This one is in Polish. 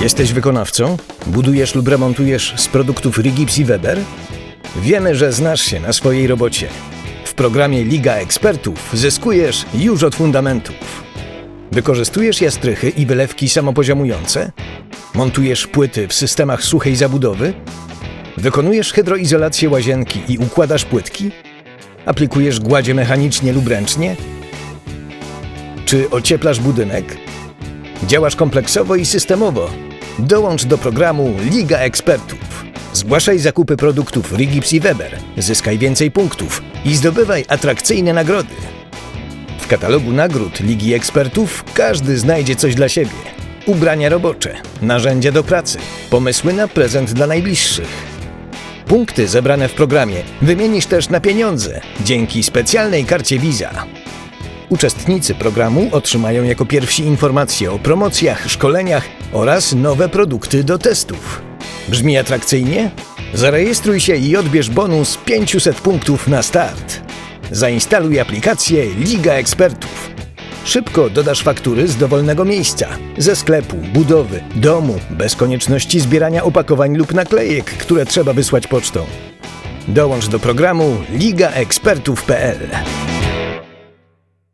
Jesteś wykonawcą? Budujesz lub remontujesz z produktów Rigips i Weber? Wiemy, że znasz się na swojej robocie. W programie Liga Ekspertów zyskujesz już od fundamentów. Wykorzystujesz jastrychy i wylewki samopoziomujące? Montujesz płyty w systemach suchej zabudowy? Wykonujesz hydroizolację łazienki i układasz płytki? Aplikujesz gładzie mechanicznie lub ręcznie? Czy ocieplasz budynek? Działasz kompleksowo i systemowo. Dołącz do programu Liga Ekspertów. Zgłaszaj zakupy produktów Rigips i Weber, zyskaj więcej punktów i zdobywaj atrakcyjne nagrody. W katalogu nagród Ligi Ekspertów każdy znajdzie coś dla siebie. Ubrania robocze, narzędzia do pracy, pomysły na prezent dla najbliższych. Punkty zebrane w programie wymienisz też na pieniądze dzięki specjalnej karcie Visa. Uczestnicy programu otrzymają jako pierwsi informacje o promocjach, szkoleniach oraz nowe produkty do testów. Brzmi atrakcyjnie? Zarejestruj się i odbierz bonus 500 punktów na start. Zainstaluj aplikację Liga Ekspertów. Szybko dodasz faktury z dowolnego miejsca, ze sklepu, budowy, domu, bez konieczności zbierania opakowań lub naklejek, które trzeba wysłać pocztą. Dołącz do programu ligaekspertów.pl.